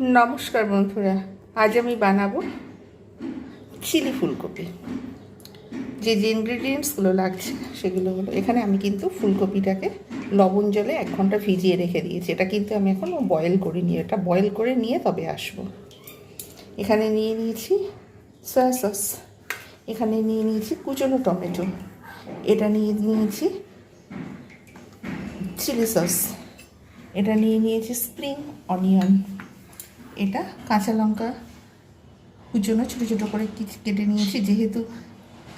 নমস্কার বন্ধুরা, আজ আমি বানাবো চিলি ফুলকপি। যে যে ইনগ্রিডিয়েন্টসগুলো লাগছে, সেগুলো হলো, এখানে আমি কিন্তু ফুলকপিটাকে লবণ জলে এক ঘণ্টা ভিজিয়ে রেখে দিয়েছি। এটা কিন্তু আমি এখন বয়েল করে নিয়ে এটা বয়েল করে নিয়ে তবে আসব। এখানে নিয়ে নিয়েছি সয়া সস এখানে নিয়ে নিয়েছি কুচনো টমেটো, এটা নিয়ে নিয়েছি চিলি সস এটা নিয়ে নিয়েছি স্প্রিং অনিয়ন এটা কাঁচা লঙ্কা কুচনো ছোটো ছোটো করে কেটে নিয়েছি, যেহেতু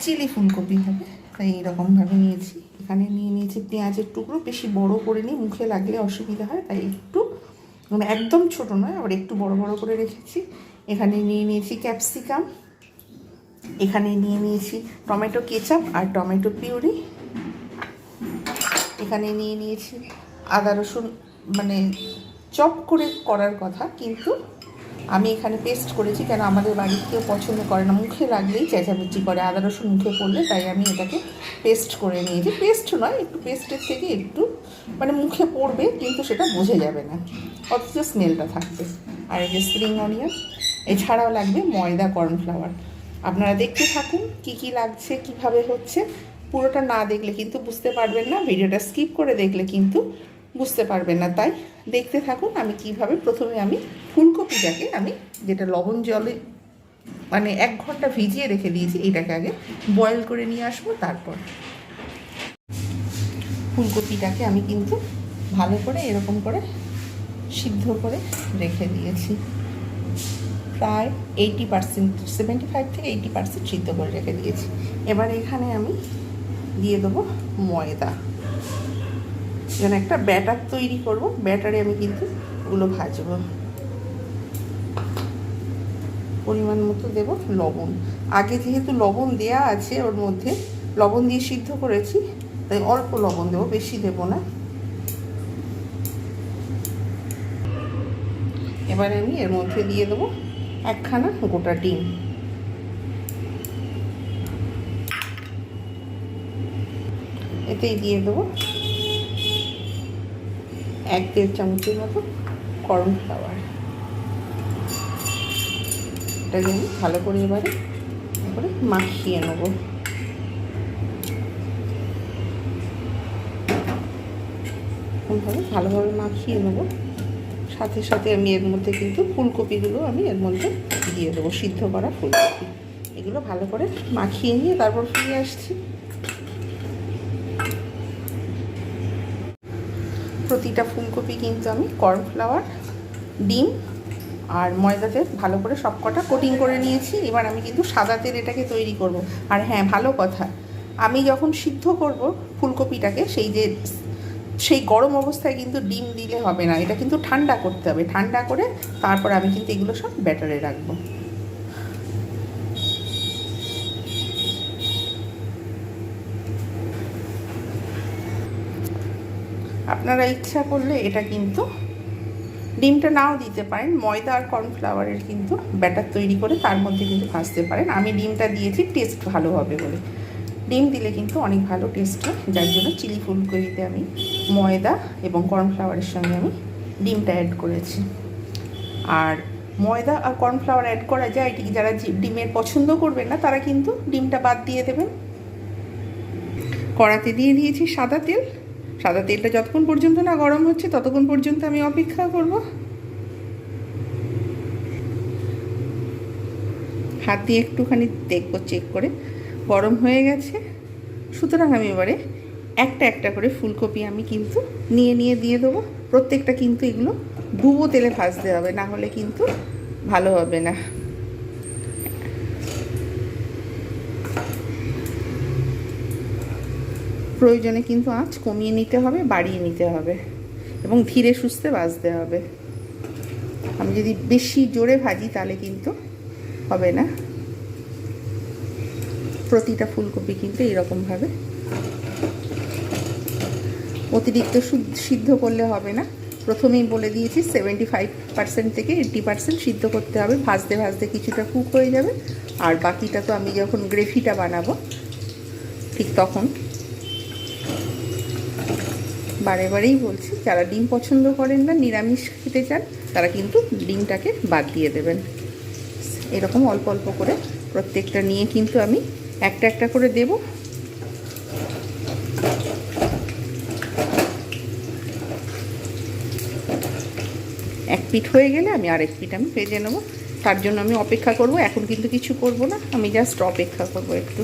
চিলি ফুলকপি হবে, তাই এরকমভাবে নিয়েছি। এখানে নিয়ে নিয়েছি পেঁয়াজের টুকরো, বেশি বড় করে নিই মুখে লাগলে অসুবিধা হয়, তাই একটু মানে একদম ছোট নয়, আবার একটু বড় বড় করে রেখেছি। এখানে নিয়ে নিয়েছি ক্যাপসিকাম, এখানে নিয়ে নিয়েছি টমেটো কেচাপ আর টমেটো পিউরি। এখানে নিয়ে নিয়েছি আদা রসুন মানে চপ করে করার কথা, কিন্তু আমি এখানে পেস্ট করেছি কেন আমাদের বাড়ির কেউ পছন্দ করে না। মুখে লাগলেই চেঁচামেচি করে, আদা রসুন মুখে পড়লে তাই আমি এটাকে পেস্ট করে নিয়েছি। পেস্ট নয়, একটু পেস্টের থেকে একটু মানে মুখে পড়বে, কিন্তু সেটা বোঝা যাবে না। অথচ স্মেলটা থাকবে। আর এই যে স্প্রিং অনিয়ন এছাড়াও লাগবে ময়দা কর্নফ্লাওয়ার আপনারা দেখতে থাকুন কি কি লাগছে, কীভাবে হচ্ছে। পুরোটা না দেখলে কিন্তু বুঝতে পারবেন না, ভিডিওটা স্কিপ করে দেখলে কিন্তু বুঝতে পারবেন না, তাই দেখতে থাকুন আমি কীভাবে প্রথমে আমি ফুলকপিটাকে আমি যেটা লবণ জলে মানে এক ঘণ্টা ভিজিয়ে রেখে দিয়েছি এটাকে আগে বয়েল করে নিয়ে আসব, তারপর ফুলকপিটাকে আমি কিন্তু ভালো করে এরকম করে সিদ্ধ করে রেখে দিয়েছি। প্রায় এইটি পার্সেন্ট সেভেন্টি ফাইভ থেকে এইটি পার্সেন্ট সিদ্ধ করে রেখে দিয়েছি। এবার এখানে আমি দিয়ে দেবো ময়দা। যেন একটা ব্যাটার তৈরি করব, ব্যাটারে আমি কিন্তু ওগুলো ভাজবো। পরিমাণ মতো দেব লবণ। আগে যেহেতু লবণ দেয়া আছে ওর মধ্যে, লবণ দিয়ে সিদ্ধ করেছি, তাই অল্প লবণ দেবো, বেশি দেব না। এবারে আমি এর মধ্যে দিয়ে দেবো একখানা গোটা ডিম। এতেই দিয়ে দেবো এক দেড় চামচের মতো কর্নফ্লাওয়ার এটাকে আমি ভালো করে এবারে এবারে মাখিয়ে নেব। এরকমভাবে ভালোভাবে মাখিয়ে নেব। সাথে সাথে আমি এর মধ্যে কিন্তু ফুলকপিগুলো আমি এর মধ্যে দিয়ে দেবো, সিদ্ধ করা ফুলকপি। এগুলো ভালো করে মাখিয়ে নিয়ে তারপর ফিরে আসছি। প্রতিটা ফুলকপি কিন্তু আমি কর্নফ্লাওয়ার, ডিম আর ময়দাতে ভালো করে সব কটা কোটিং করে নিয়েছি। এবার আমি কিন্তু সাদা তেল এটাকে তৈরি করব। আর হ্যাঁ ভালো কথা, আমি যখন সিদ্ধ করব ফুলকপিটাকে, সেই যে সেই গরম অবস্থায় কিন্তু ডিম দিলে হবে না, এটা কিন্তু ঠান্ডা করতে হবে। ঠান্ডা করে তারপর আমি কিন্তু এগুলো সব ব্যাটারে রাখব। আপনারা ইচ্ছা করলে এটা কিন্তু ডিমটা নাও দিতে পারেন। ময়দা আর কর্নফ্লাওয়ারের কিন্তু ব্যাটার তৈরি করে তার মধ্যে কিন্তু ভাজতে পারেন। আমি ডিমটা দিয়েছি, টেস্ট ভালো হবে বলে। ডিম দিলে কিন্তু অনেক ভালো টেস্ট হয়, যার জন্য চিলি ফুলকপিতে আমি ময়দা এবং কর্নফ্লাওয়ারের সঙ্গে আমি ডিমটা অ্যাড করেছি। আর ময়দা আর কর্নফ্লাওয়ার অ্যাড করা যায় এটি যারা ডিমের পছন্দ করবেন না, তারা কিন্তু ডিমটা বাদ দিয়ে দেবেন। কড়াতে দিয়ে দিয়েছি সাদা তেল। সাদা তেলটা যতক্ষণ পর্যন্ত না গরম হচ্ছে, ততক্ষণ পর্যন্ত আমি অপেক্ষা করব। হাত দিয়ে একটুখানি দেখব চেক করে। গরম হয়ে গেছে। সুতরাং আমি এবারে একটা একটা করে ফুলকপি আমি কিন্তু নিয়ে নিয়ে দিয়ে দেবো। প্রত্যেকটা কিন্তু এগুলো ডুবো তেলে ভাজতে হবে, না হলে কিন্তু ভালো হবে না। প্রয়োজনে কিন্তু আঁচ কমিয়ে নিতে হবে, বাড়িয়ে নিতে হবে এবং ধীরে সুস্থে ভাজতে হবে। আমি যদি বেশি জোরে ভাজি তাহলে কিন্তু হবে না। প্রতিটা ফুলকপি কিন্তু এরকমভাবে অতিরিক্ত সিদ্ধ করলে হবে না। প্রথমেই বলে দিয়েছি সেভেন্টি ফাইভ পার্সেন্ট থেকে এইট্টি পার্সেন্ট সিদ্ধ করতে হবে। ভাজতে ভাজতে কিছুটা কুক হয়ে যাবে। আর বাকিটা তো আমি যখন গ্রেভিটা বানাবো, ঠিক তখন বারে বারেই বলছি, যারা ডিম পছন্দ করেন না নিরামিষ খেতে চান, তারা কিন্তু ডিমটাকে বাদ দিয়ে দেবেন। এরকম অল্প অল্প করে প্রত্যেকটা নিয়ে কিন্তু আমি একটা একটা করে দেব। এক পিঠ হয়ে গেলে আমি আরেক পিঠ আমি ভেজে নেব। তার জন্য আমি অপেক্ষা করব, এখন কিন্তু কিছু করব না। আমি জাস্ট অপেক্ষা করব একটু।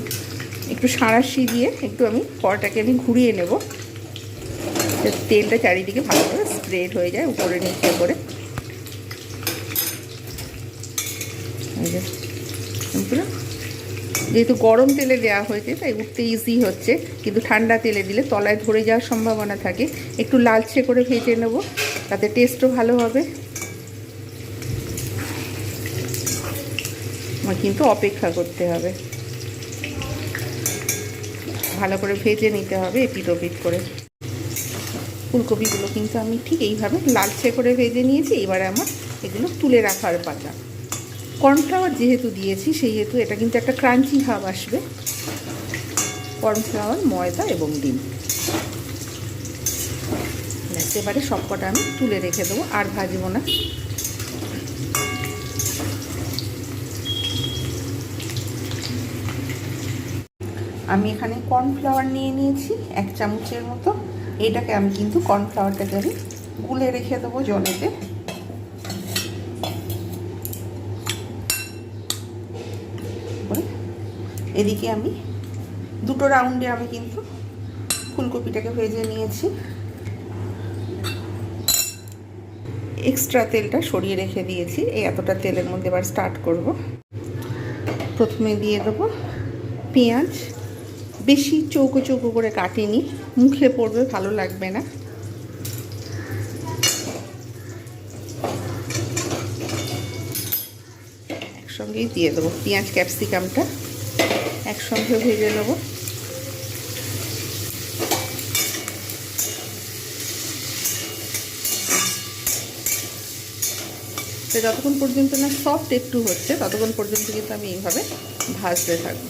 একটু সাঁড়াশি দিয়ে একটু আমি কড়াটাকে আমি ঘুরিয়ে নেব। যাতে তেলটা চারিদিকে ভালো করে স্প্রেড হয়ে যায়, উপরে নিচে করে। যেহেতু গরম তেলে দেওয়া হয়েছে, তাই উঠতে ইজি হচ্ছে। কিন্তু ঠান্ডা তেলে দিলে তলায় ধরে যাওয়ার সম্ভাবনা থাকে। একটু লালচে করে ভেজে নেব, তাতে টেস্টও ভালো হবে। আমার কিন্তু অপেক্ষা করতে হবে। ভালো করে ভেজে নিতে হবে এপিট ওপিট করে। ফুলকপিগুলো কিন্তু আমি ঠিক এইভাবে লালচে করে ভেজে নিয়েছি, এবারে আমার এগুলো তুলে রাখার পাতা। কর্নফ্লাওয়ার যেহেতু দিয়েছি সেই হেতু এটা কিন্তু একটা ক্রাঞ্চি ভাব আসবে। কর্নফ্লাওয়ার ময়দা এবং ডিম। এবারে সবকটা আমি তুলে রেখে দেবো, আর ভাজবো না। আমি এখানে কর্নফ্লাওয়ার নিয়ে নিয়েছি, এক চামচের মতো। এটাকে আমি কিন্তু কর্নফ্লাওয়ারটাকে আমি গুলে রেখে দেবো জলেতে। এদিকে আমি দুটো রাউন্ডে আমি কিন্তু ফুলকপিটাকে ভেজে নিয়েছি। এক্সট্রা তেলটা সরিয়ে রেখে দিয়েছি। এই এতটা তেলের মধ্যে এবার স্টার্ট করব। প্রথমে দিয়ে দেবো পেঁয়াজ। বেশি চৌকো চৌকো করে কাটিনি। মুখে পড়বে, ভালো লাগবে না। একসঙ্গেই দিয়ে দেবো পেঁয়াজ, ক্যাপসিকামটা। একসঙ্গে ভেজে নেব। তো যতক্ষণ পর্যন্ত না সফট একটু হচ্ছে, ততক্ষণ পর্যন্ত কিন্তু আমি এইভাবে ভাজতে থাকব।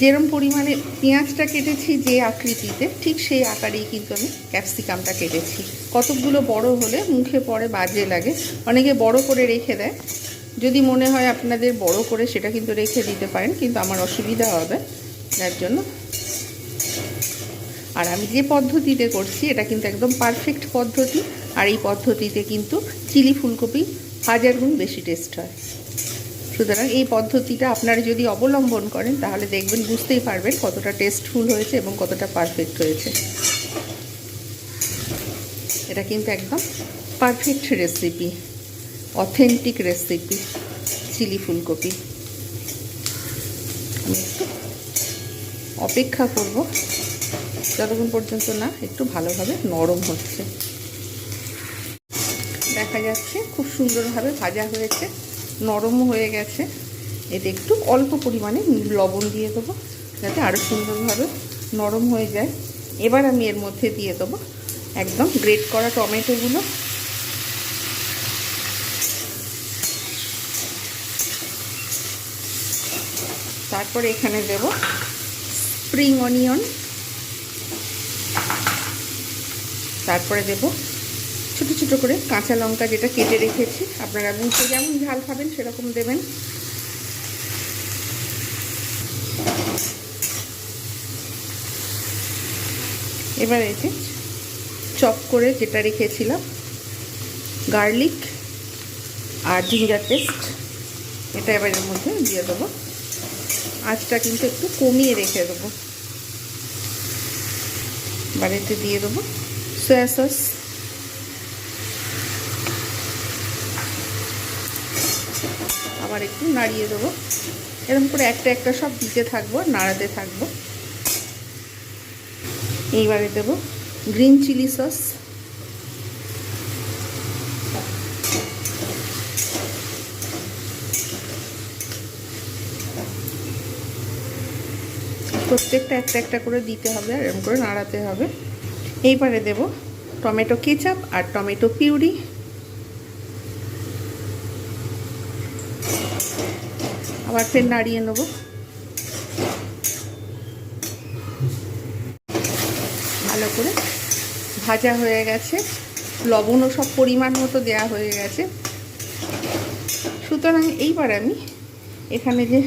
যেরম পরিমাণে পেঁয়াজটা কেটেছি যে আকৃতিতে, ঠিক সেই আকারেই কিন্তু আমি ক্যাপসিকামটা কেটেছি। কতকগুলো বড় হলে মুখে পড়ে বাজে লাগে। অনেকে বড় করে রেখে দেয়। যদি মনে হয় আপনাদের বড় করে সেটা কিন্তু রেখে দিতে পারেন, কিন্তু আমার অসুবিধা হবে যার জন্য। আর আমি যে পদ্ধতিতে করছি, এটা কিন্তু একদম পারফেক্ট পদ্ধতি। আর এই পদ্ধতিতে কিন্তু চিলি ফুলকপি হাজার গুণ বেশি টেস্ট হয়। সুতরাং এই পদ্ধতিটা আপনারা যদি অবলম্বন করেন, তাহলে দেখবেন বুঝতেই পারবেন কতটা টেস্টফুল হয়েছে এবং কতটা পারফেক্ট হয়েছে এটা কিন্তু একদম perfect recipe authentic recipe chilli ফুলকপি। আমি একটু অপেক্ষা করব, যতক্ষণ পর্যন্ত না একটু ভালোভাবে নরম হচ্ছে। দেখা যাচ্ছে খুব সুন্দরভাবে ভাজা হয়েছে। নরমও হয়ে গেছে। এতে একটু অল্প পরিমাণে লবণ দিয়ে দেবো, যাতে আরও সুন্দরভাবে নরম হয়ে যায়। এবার আমি এর মধ্যে দিয়ে দেবো একদম গ্রেট করা টমেটোগুলো। তারপরে এখানে দেব স্প্রিং অনিয়ন। তারপরে দেব ছোট ছোট করে কাঁচা লঙ্কা যেটা কেটে রেখেছি। আপনারা বুঝতে যেমন ঝাল খাবেন, সেরকম দেবেন। এবার এতে চপ করে যেটা রেখেছিলাম, গার্লিক আর জিঞ্জার পেস্ট, এটা এবার এর মধ্যে দিয়ে দেবো। আঁচটা কিন্তু একটু কমিয়ে রেখে দেবো। বাড়িতে দিয়ে দেবো সয়া সস। আবার একটু নাড়িয়ে দেবো। এরকম করে একটা একটা সব দিতে থাকব, নাড়াতে থাকব। এইবারে দেবো গ্রিন চিলি সস। প্রত্যেকটা একটা একটা করে দিতে হবে আর এরকম করে নাড়াতে হবে। এইবারে দেব টমেটো কেচাপ আর টমেটো পিউরি। আবার ফের নাড়িয়ে নেব। ভালো করে ভাজা হয়ে গেছে। লবণও সব পরিমাণ মতো দেয়া হয়ে গেছে। সুতরাং এইবার আমি এখানে যে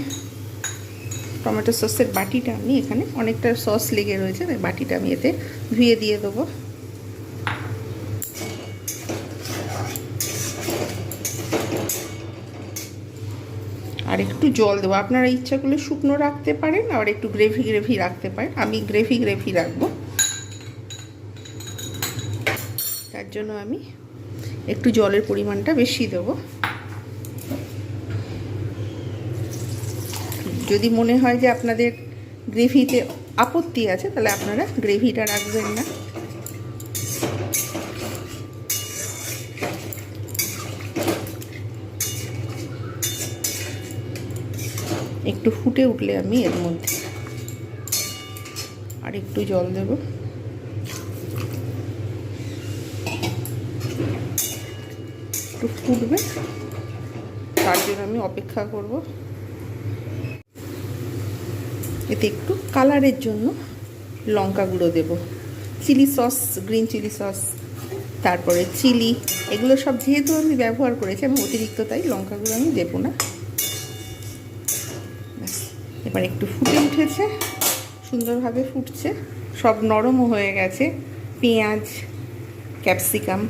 টমেটো সসের বাটিটা, আমি এখানে অনেকটা সস লেগে রয়েছে বাটিটা আমি এতে ধুয়ে দিয়ে দেবো। আর একটু জল দেবো। আপনারা ইচ্ছা করলে শুকনো রাখতে পারেন আর একটু গ্রেভি গ্রেভি রাখতে পারেন। আমি গ্রেভি গ্রেভি রাখব। তার জন্য আমি একটু জলের পরিমাণটা বেশি দেবো। যদি মনে হয় যে আপনাদের গ্রেভিতে আপত্তি আছে, তাহলে আপনারা গ্রেভিটা রাখবেন না। একটু ফুটে উঠলে আমি এর মধ্যে আর একটু জল দেব। একটু ফুটবে, তার জন্য আমি অপেক্ষা করব। এতে একটু কালারের জন্য লঙ্কা গুঁড়ো দেব। Chilli sauce, green chilli sauce, তারপরে চিলি, এগুলো সব যেহেতু আমি ব্যবহার করেছি, আমি অতিরিক্ত তাই লঙ্কা গুঁড়ো আমি দেবো না। এবার একটু ফুটে উঠেছে, সুন্দরভাবে ফুটছে। সব নরমও হয়ে গেছে, পেঁয়াজ, ক্যাপসিকাম।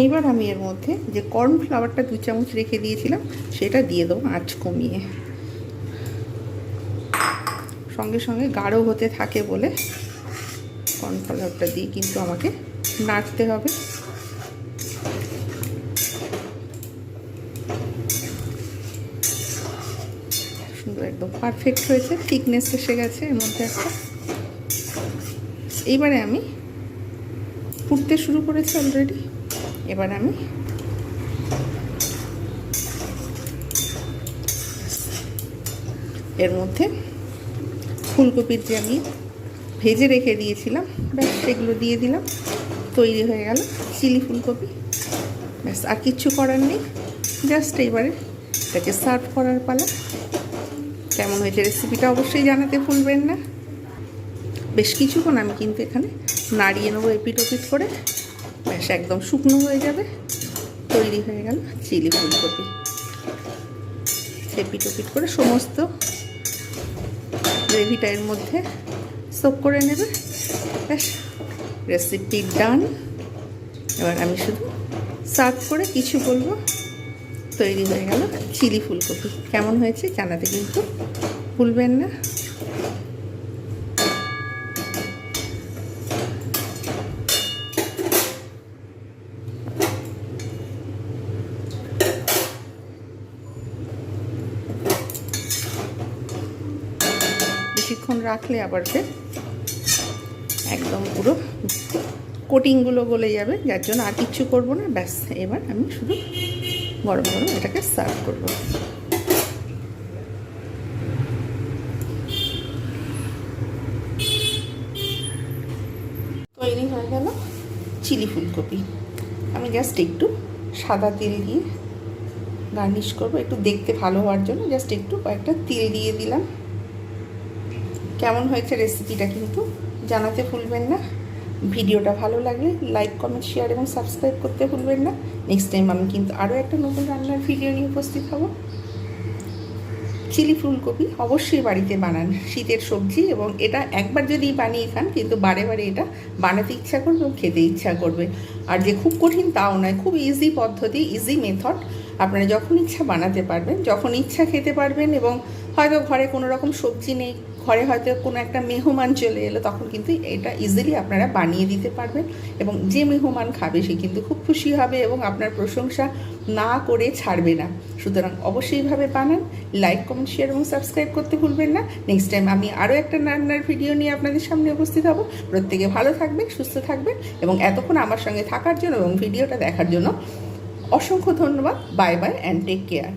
এইবার আমি এর মধ্যে যে কর্নফ্লাওয়ারটা দু চামচ রেখে দিয়েছিলাম, সেটা দিয়ে দেবো আঁচ কমিয়ে। সঙ্গে সঙ্গে গাঢ় হতে থাকে বলে কর্নফ্লাওয়ারটা দিয়ে কিন্তু আমাকে নাড়তে হবে। একদম পারফেক্ট হয়েছে থিকনেস এসে গেছে, এর মধ্যে একটা। এইবারে আমি ফুটতে শুরু করেছি অলরেডি এবার আমি এর মধ্যে ফুলকপির যে আমি ভেজে রেখে দিয়েছিলাম, ব্যাস, সেগুলো দিয়ে দিলাম, তৈরি হয়ে গেল চিলি ফুলকপি। ব্যাস, আর কিচ্ছু করার নেই জাস্ট এইবারে এটাকে সার্ভ করার পালা। কেমন হয়েছে রেসিপিটা অবশ্যই জানাতে ভুলবেন না। বেশ কিছুক্ষণ আমি কিন্তু এখানে নাড়িয়ে নেব এপিট ওপিট করে। ব্যাস, একদম শুকনো হয়ে যাবে। তৈরি হয়ে গেল চিলি ফুলকপি। এপিট ওপিট করে সমস্ত গ্রেভিটা এর মধ্যে সোপ করে নেবে। ব্যাস রেসিপি ডান এবার আমি শুধু সার্ভ করে কিছু বলব। তৈরি হয়ে গেল চিলি ফুলকপি। কেমন হয়েছে জানাতে কিন্তু ভুলবেন না। বেশিক্ষণ রাখলে আবার সে একদম পুরো কোটিংগুলো গলে যাবে, যার জন্য আর কিচ্ছু করব না। ব্যাস, এবার আমি শুধু গরম গরম এটাকে সার্ভ করব। তৈরি হয়ে গেল চিলি ফুলকপি। আমি জাস্ট একটু সাদা তেল দিয়ে গার্নিশ করব। একটু দেখতে ভালো হওয়ার জন্য জাস্ট একটু কয়েকটা তেল দিয়ে দিলাম। কেমন হয়েছে রেসিপিটা কিন্তু জানাতে ভুলবেন না। ভিডিওটা ভালো লাগলে লাইক কমেন্ট শেয়ার এবং সাবস্ক্রাইব করতে ভুলবেন না। নেক্সট টাইম আমি কিন্তু আরও একটা নতুন রান্নার ভিডিও নিয়ে উপস্থিত হব। চিলি ফুলকপি অবশ্যই বাড়িতে বানান। শীতের সবজি এবং এটা একবার যদি বানিয়ে খান, কিন্তু বারে বারে এটা বানাতে ইচ্ছা করবে এবং খেতে ইচ্ছা করবে। আর যে খুব কঠিন তাও নয়, খুব ইজি পদ্ধতি ইজি মেথড আপনারা যখন ইচ্ছা বানাতে পারবেন, যখন ইচ্ছা খেতে পারবেন এবং হয়তো ঘরে কোনো রকম সবজি নেই ঘরে হয়তো কোনো একটা মেহমান চলে এলো, তখন কিন্তু এটা ইজিলি আপনারা বানিয়ে দিতে পারবেন এবং যে মেহমান খাবে সে কিন্তু খুব খুশি হবে এবং আপনার প্রশংসা না করে ছাড়বে না। সুতরাং অবশ্যইভাবে বানান লাইক কমেন্ট শেয়ার এবং সাবস্ক্রাইব করতে ভুলবেন না। নেক্সট টাইম আমি আরও একটা রান্নার ভিডিও নিয়ে আপনাদের সামনে উপস্থিত হব। প্রত্যেকে ভালো থাকবেন, সুস্থ থাকবেন এবং এতক্ষণ আমার সঙ্গে থাকার জন্য এবং ভিডিওটা দেখার জন্য অসংখ্য ধন্যবাদ। Bye bye and take care